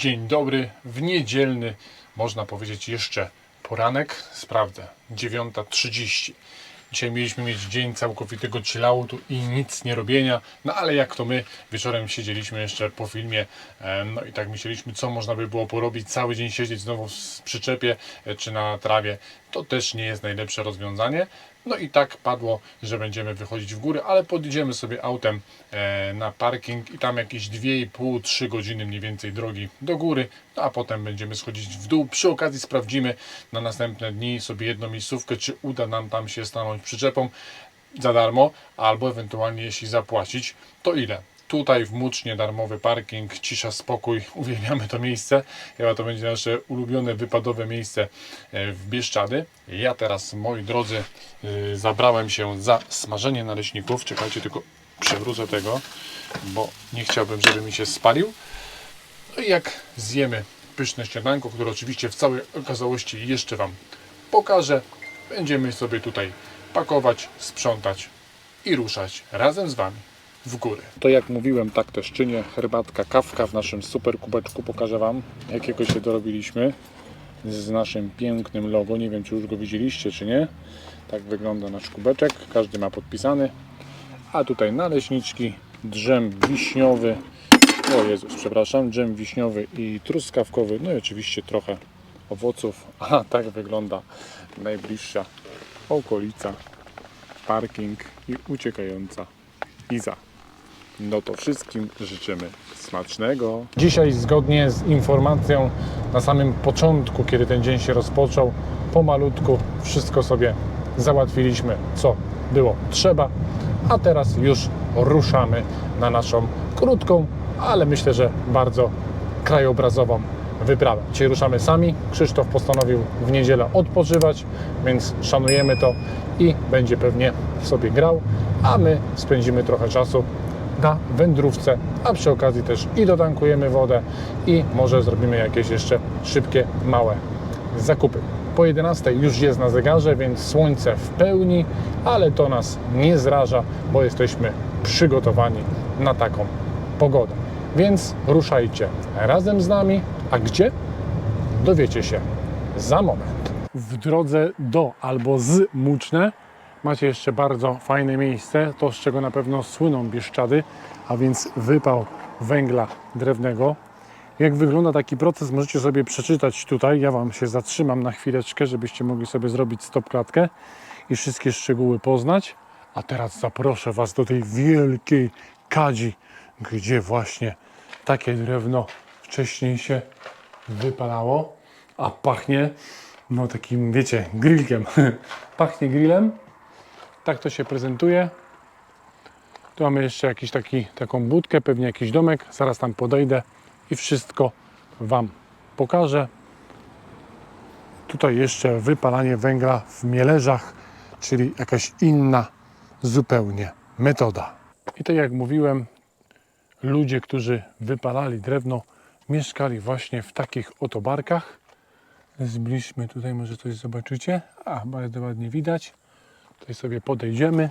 Dzień dobry, w niedzielny, można powiedzieć jeszcze poranek, sprawdzę, 9.30. Dzisiaj mieliśmy mieć dzień całkowitego chilloutu i nic nie robienia, no ale jak to my, wieczorem siedzieliśmy jeszcze po filmie, no i tak myśleliśmy, co można by było porobić, cały dzień siedzieć znowu w przyczepie e, czy na trawie, to też nie jest najlepsze rozwiązanie. No i tak padło, że będziemy wychodzić w górę, ale podjedziemy sobie autem e, na parking i tam jakieś 2,5-3 godziny mniej więcej drogi do góry, no a potem będziemy schodzić w dół. Przy okazji sprawdzimy na następne dni sobie jedną miejscówkę, czy uda nam tam się stanąć przyczepą za darmo, albo ewentualnie jeśli zapłacić, to ile? Tutaj w Mucznie darmowy parking, cisza, spokój, uwielbiamy to miejsce. Chyba to będzie nasze ulubione wypadowe miejsce e, w Bieszczady. Ja teraz, moi drodzy, y, zabrałem się za smażenie naleśników. Czekajcie, tylko przewrócę tego, bo nie chciałbym, żeby mi się spalił. No i jak zjemy pyszne śniadanko, które oczywiście w całej okazałości jeszcze Wam pokażę, będziemy sobie tutaj pakować, sprzątać i ruszać razem z Wami w górę. To jak mówiłem, tak też czynię. Herbatka, kawka w naszym super kubeczku. Pokażę Wam, jakiego się dorobiliśmy z naszym pięknym logo. Nie wiem, czy już go widzieliście, czy nie. Tak wygląda nasz kubeczek. Każdy ma podpisany. A tutaj naleśniczki, drzem wiśniowy. O Jezus, przepraszam, dżem wiśniowy i truskawkowy. No i oczywiście trochę owoców. A tak wygląda najbliższa okolica, parking i uciekająca Iza. No to wszystkim życzymy smacznego. Dzisiaj zgodnie z informacją na samym początku, kiedy ten dzień się rozpoczął, pomalutku wszystko sobie załatwiliśmy, co było trzeba, a teraz już ruszamy na naszą krótką, ale myślę, że bardzo krajobrazową wyprawę. Dzisiaj ruszamy sami. Krzysztof postanowił w niedzielę odpoczywać, więc szanujemy to i będzie pewnie sobie grał, a my spędzimy trochę czasu na wędrówce, a przy okazji też i dotankujemy wodę i może zrobimy jakieś jeszcze szybkie, małe zakupy. Po 11 już jest na zegarze, więc słońce w pełni, ale to nas nie zraża, bo jesteśmy przygotowani na taką pogodę. Więc ruszajcie razem z nami, a gdzie? Dowiecie się za moment. W drodze do albo z Muczne macie jeszcze bardzo fajne miejsce, to z czego na pewno słyną Bieszczady, a więc wypał węgla drewnego. Jak wygląda taki proces, możecie sobie przeczytać tutaj. Ja Wam się zatrzymam na chwileczkę, żebyście mogli sobie zrobić stopklatkę i wszystkie szczegóły poznać. A teraz zaproszę Was do tej wielkiej kadzi, gdzie właśnie takie drewno wcześniej się wypalało, a pachnie no takim, wiecie, grillkiem. pachnie grillem. Tak to się prezentuje. Tu mamy jeszcze jakiś taki, taką budkę, pewnie jakiś domek. Zaraz tam podejdę i wszystko Wam pokażę. Tutaj jeszcze wypalanie węgla w mielerzach, czyli jakaś inna zupełnie metoda. I tak jak mówiłem, ludzie, którzy wypalali drewno, mieszkali właśnie w takich oto barkach. Zbliżmy tutaj, może coś zobaczycie. A, bardzo ładnie widać. Tutaj sobie podejdziemy.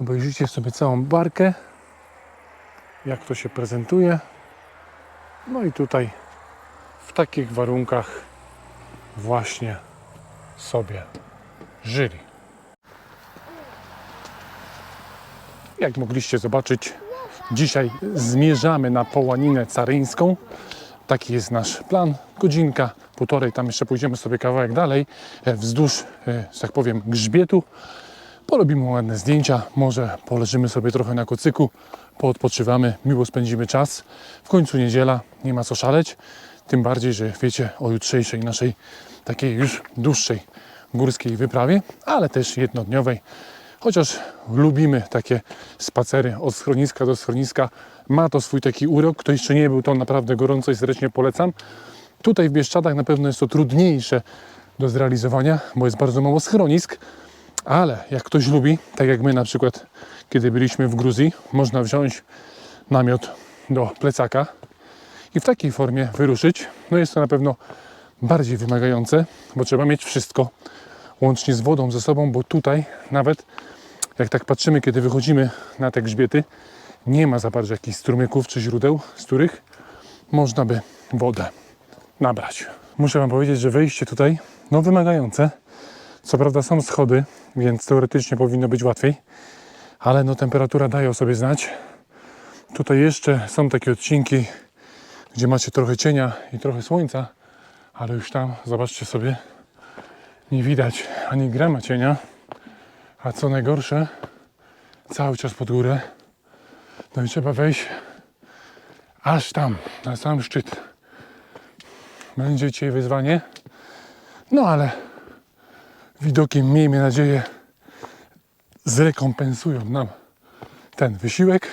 Obejrzyjcie sobie całą barkę, jak to się prezentuje. No i tutaj w takich warunkach właśnie sobie żyli. Jak mogliście zobaczyć, dzisiaj zmierzamy na Połaninę Caryńską. Taki jest nasz plan. Godzinka, półtorej, tam jeszcze pójdziemy sobie kawałek dalej, e, wzdłuż, e, że tak powiem, grzbietu. Porobimy ładne zdjęcia, może poleżymy sobie trochę na kocyku, poodpoczywamy, miło spędzimy czas. W końcu niedziela, nie ma co szaleć. Tym bardziej, że wiecie o jutrzejszej naszej takiej już dłuższej górskiej wyprawie, ale też jednodniowej. Chociaż lubimy takie spacery od schroniska do schroniska, ma to swój taki urok. Kto jeszcze nie był, to naprawdę gorąco i serdecznie polecam. Tutaj w Bieszczadach na pewno jest to trudniejsze do zrealizowania, bo jest bardzo mało schronisk, ale jak ktoś lubi, tak jak my na przykład, kiedy byliśmy w Gruzji, można wziąć namiot do plecaka i w takiej formie wyruszyć. No jest to na pewno bardziej wymagające, bo trzeba mieć wszystko, łącznie z wodą ze sobą, bo tutaj nawet jak tak patrzymy, kiedy wychodzimy na te grzbiety, nie ma za bardzo jakichś strumyków czy źródeł, z których można by wodę nabrać. Muszę Wam powiedzieć, że wejście tutaj, no wymagające. Co prawda są schody, więc teoretycznie powinno być łatwiej, ale no temperatura daje o sobie znać. Tutaj jeszcze są takie odcinki, gdzie macie trochę cienia i trochę słońca, ale już tam, zobaczcie sobie, nie widać ani grama cienia, a co najgorsze, cały czas pod górę. No i trzeba wejść aż tam, na sam szczyt. Będzie dzisiaj wyzwanie, no ale widoki, miejmy nadzieję, zrekompensują nam ten wysiłek.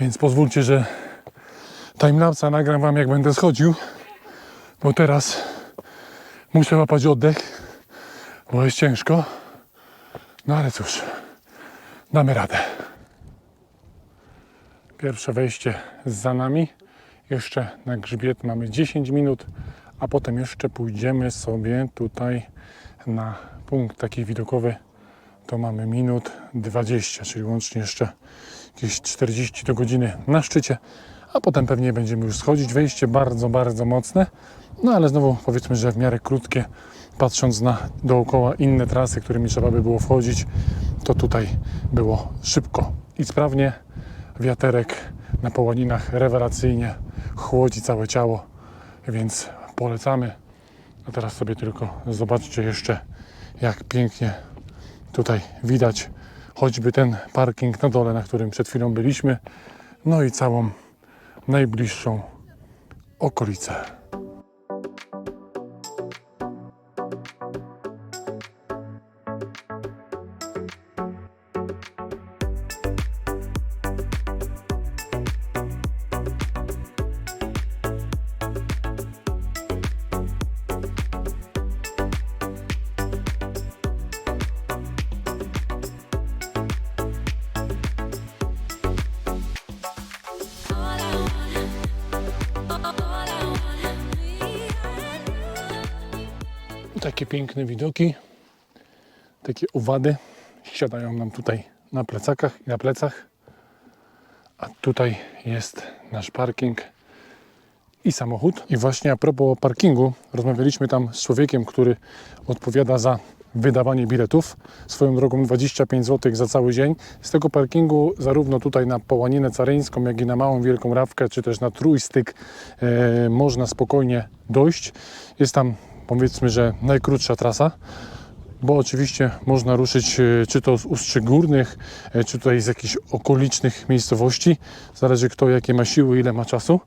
Więc pozwólcie, że timelapsa nagram Wam jak będę schodził, bo teraz muszę łapać oddech, bo jest ciężko. No ale cóż, damy radę. Pierwsze wejście za nami. Jeszcze na grzbiet mamy 10 minut, a potem jeszcze pójdziemy sobie tutaj na punkt taki widokowy. To mamy minut 20, czyli łącznie jeszcze jakieś 40 do godziny na szczycie, a potem pewnie będziemy już schodzić. Wejście bardzo, bardzo mocne, no ale znowu powiedzmy, że w miarę krótkie, patrząc na dookoła inne trasy, którymi trzeba by było wchodzić, to tutaj było szybko i sprawnie. Wiaterek na połaninach rewelacyjnie chłodzi całe ciało, więc polecamy. A teraz sobie tylko zobaczcie jeszcze, jak pięknie tutaj widać choćby ten parking na dole, na którym przed chwilą byliśmy, no i całą najbliższą okolicę. Piękne widoki, takie owady siadają nam tutaj na plecakach i na plecach. A tutaj jest nasz parking i samochód. I właśnie a propos parkingu, rozmawialiśmy tam z człowiekiem, który odpowiada za wydawanie biletów. Swoją drogą 25 zł za cały dzień. Z tego parkingu zarówno tutaj na Połaninę Caryńską, jak i na Małą Wielką Rawkę, czy też na Trójstyk e, można spokojnie dojść. Jest tam powiedzmy, że najkrótsza trasa bo oczywiście można ruszyć e, czy to z Ustrzy Górnych, e, czy tutaj z jakichś okolicznych miejscowości. Zależy kto jakie ma siły, ile ma czasu.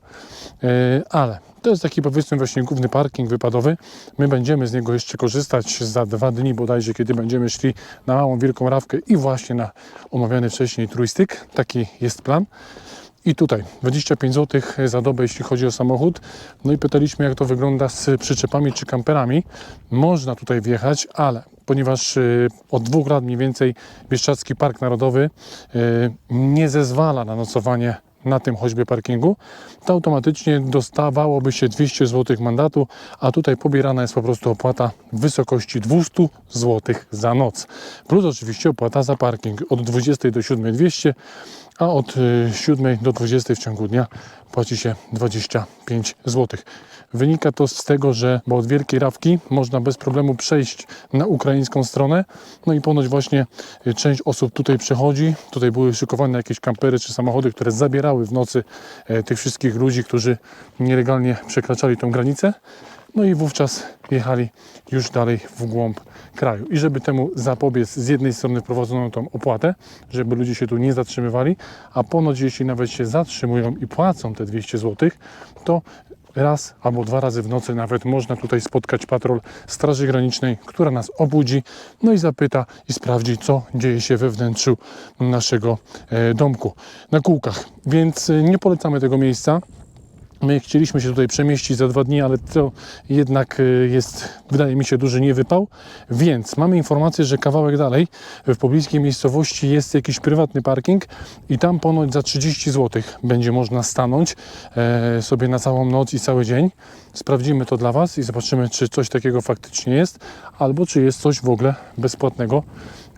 E, Ale to jest taki powiedzmy właśnie główny parking wypadowy. My będziemy z niego jeszcze korzystać za dwa dni bodajże, kiedy będziemy szli na Małą Wielką Rawkę i właśnie na omawiany wcześniej trójstyk. Taki jest plan. I tutaj 25 zł za dobę, jeśli chodzi o samochód. No i pytaliśmy, jak to wygląda z przyczepami czy kamperami. Można tutaj wjechać, ale ponieważ y, od dwóch lat mniej więcej Bieszczadzki Park Narodowy y, nie zezwala na nocowanie na tym choćby parkingu, to automatycznie dostawałoby się 200 zł mandatu, a tutaj pobierana jest po prostu opłata w wysokości 200 zł za noc. Plus oczywiście opłata za parking od 20 do 7 200, a od y, 7 do 20 w ciągu dnia płaci się 25 zł. Wynika to z tego, że bo od Wielkiej Rawki można bez problemu przejść na ukraińską stronę. No i ponoć właśnie y, część osób tutaj przechodzi. Tutaj były szykowane jakieś kampery czy samochody, które zabierały w nocy e, tych wszystkich ludzi, którzy nielegalnie przekraczali tą granicę. No i wówczas jechali już dalej w głąb kraju. I żeby temu zapobiec, z jednej strony wprowadzono tą opłatę, żeby ludzie się tu nie zatrzymywali, a ponoć jeśli nawet się zatrzymują i płacą te 200 zł, to raz albo dwa razy w nocy nawet można tutaj spotkać patrol Straży Granicznej, która nas obudzi, no i zapyta i sprawdzi, co dzieje się we wnętrzu naszego e, domku na kółkach. Więc e, nie polecamy tego miejsca. My chcieliśmy się tutaj przemieścić za dwa dni, ale to jednak y, jest, wydaje mi się, duży niewypał. Więc mamy informację, że kawałek dalej, w pobliskiej miejscowości jest jakiś prywatny parking i tam ponoć za 30 zł będzie można stanąć e, sobie na całą noc i cały dzień. Sprawdzimy to dla Was i zobaczymy, czy coś takiego faktycznie jest, albo czy jest coś w ogóle bezpłatnego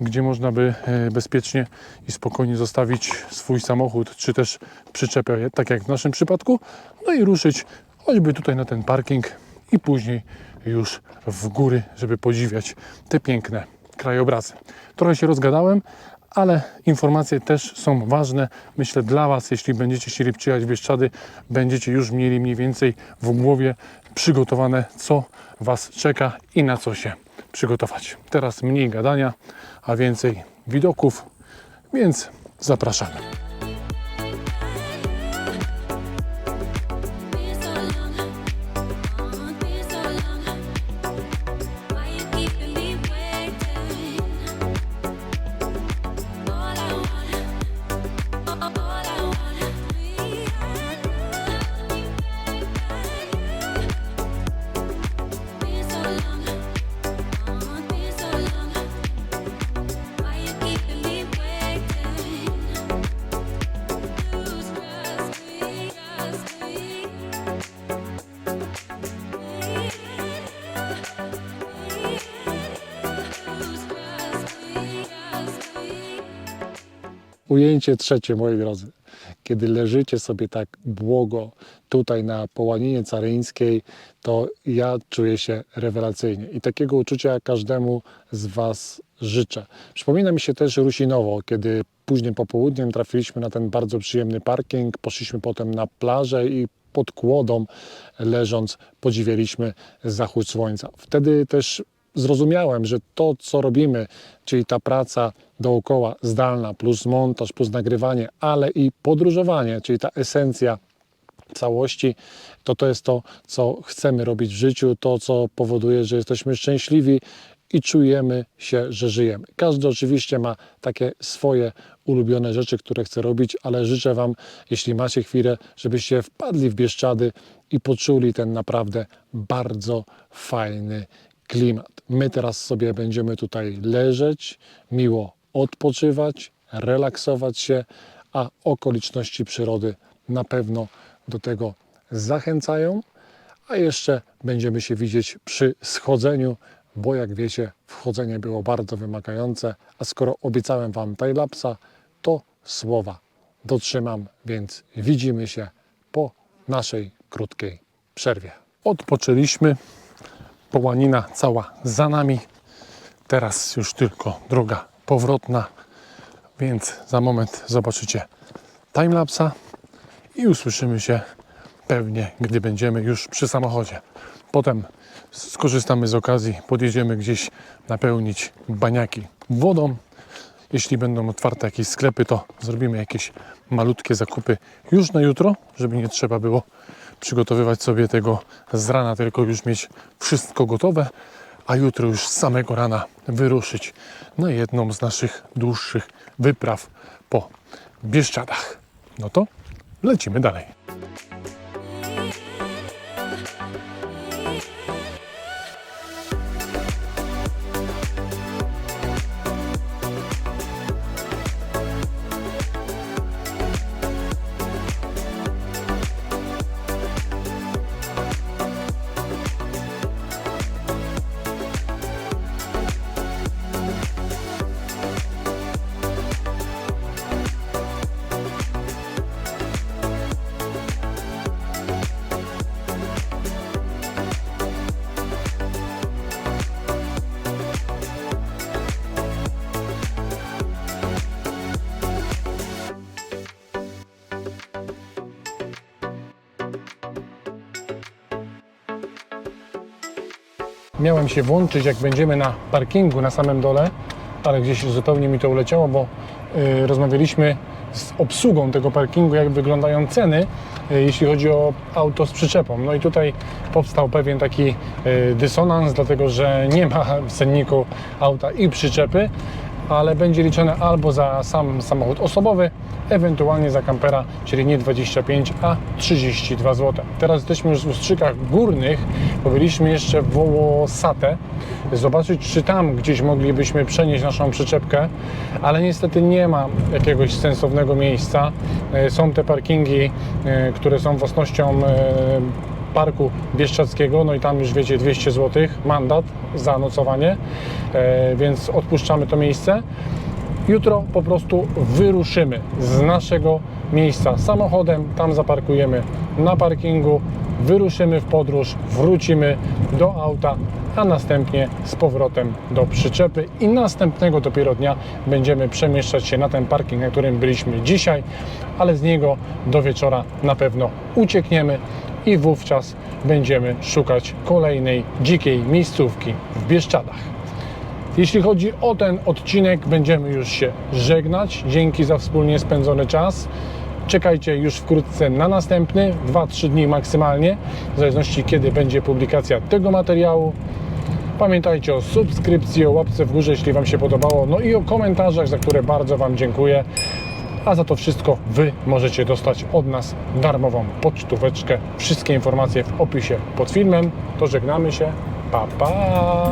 gdzie można by e, bezpiecznie i spokojnie zostawić swój samochód, czy też przyczepę, tak jak w naszym przypadku, no i ruszyć choćby tutaj na ten parking i później już w góry, żeby podziwiać te piękne krajobrazy. Trochę się rozgadałem, ale informacje też są ważne. Myślę dla Was, jeśli będziecie chcieli przyjechać w Bieszczady, będziecie już mieli mniej więcej w głowie przygotowane, co Was czeka i na co się przygotować. Teraz mniej gadania, a więcej widoków, więc zapraszamy. Ujęcie trzecie, moi drodzy. Kiedy leżycie sobie tak błogo tutaj na połaninie caryńskiej, to ja czuję się rewelacyjnie. I takiego uczucia każdemu z Was życzę. Przypomina mi się też Rusinowo, kiedy późnym popołudniem trafiliśmy na ten bardzo przyjemny parking, poszliśmy potem na plażę i pod kłodą leżąc podziwialiśmy zachód słońca. Wtedy też zrozumiałem, że to, co robimy, czyli ta praca dookoła zdalna, plus montaż, plus nagrywanie, ale i podróżowanie, czyli ta esencja całości, to to jest to, co chcemy robić w życiu, to, co powoduje, że jesteśmy szczęśliwi i czujemy się, że żyjemy. Każdy oczywiście ma takie swoje ulubione rzeczy, które chce robić, ale życzę Wam, jeśli macie chwilę, żebyście wpadli w Bieszczady i poczuli ten naprawdę bardzo fajny klimat. My teraz sobie będziemy tutaj leżeć, miło odpoczywać, relaksować się, a okoliczności przyrody na pewno do tego zachęcają. A jeszcze będziemy się widzieć przy schodzeniu, bo jak wiecie, wchodzenie było bardzo wymagające, a skoro obiecałem Wam timelapsa, to słowa dotrzymam, więc widzimy się po naszej krótkiej przerwie. Odpoczęliśmy, połanina cała za nami. Teraz już tylko droga powrotna, więc za moment zobaczycie timelapsa i usłyszymy się pewnie, gdy będziemy już przy samochodzie. Potem skorzystamy z okazji, podjedziemy gdzieś napełnić baniaki wodą. Jeśli będą otwarte jakieś sklepy, to zrobimy jakieś malutkie zakupy już na jutro, żeby nie trzeba było przygotowywać sobie tego z rana, tylko już mieć wszystko gotowe, a jutro już z samego rana wyruszyć na jedną z naszych dłuższych wypraw po Bieszczadach. No to lecimy dalej. Miałem się włączyć, jak będziemy na parkingu na samym dole, ale gdzieś zupełnie mi to uleciało, bo y, rozmawialiśmy z obsługą tego parkingu, jak wyglądają ceny, y, jeśli chodzi o auto z przyczepą. No i tutaj powstał pewien taki y, dysonans, dlatego że nie ma w cenniku auta i przyczepy, ale będzie liczone albo za sam samochód osobowy, ewentualnie za kampera, czyli nie 25, a 32 zł. Teraz jesteśmy już w Ustrzykach Górnych, bo byliśmy jeszcze w Wołosate, zobaczyć czy tam gdzieś moglibyśmy przenieść naszą przyczepkę, ale niestety nie ma jakiegoś sensownego miejsca. E, Są te parkingi, e, które są własnością e, Parku Bieszczadzkiego, no i tam już wiecie 200 zł mandat za nocowanie, więc odpuszczamy to miejsce. Jutro po prostu wyruszymy z naszego miejsca samochodem, tam zaparkujemy na parkingu, wyruszymy w podróż, wrócimy do auta, a następnie z powrotem do przyczepy. I następnego dopiero dnia będziemy przemieszczać się na ten parking, na którym byliśmy dzisiaj, ale z niego do wieczora na pewno uciekniemy i wówczas będziemy szukać kolejnej dzikiej miejscówki w Bieszczadach. Jeśli chodzi o ten odcinek, będziemy już się żegnać. Dzięki za wspólnie spędzony czas. Czekajcie już wkrótce na następny, 2-3 dni maksymalnie, w zależności kiedy będzie publikacja tego materiału. Pamiętajcie o subskrypcji, o łapce w górze, jeśli Wam się podobało, no i o komentarzach, za które bardzo Wam dziękuję. A za to wszystko Wy możecie dostać od nas darmową pocztóweczkę. Wszystkie informacje w opisie pod filmem. To żegnamy się. Pa, pa!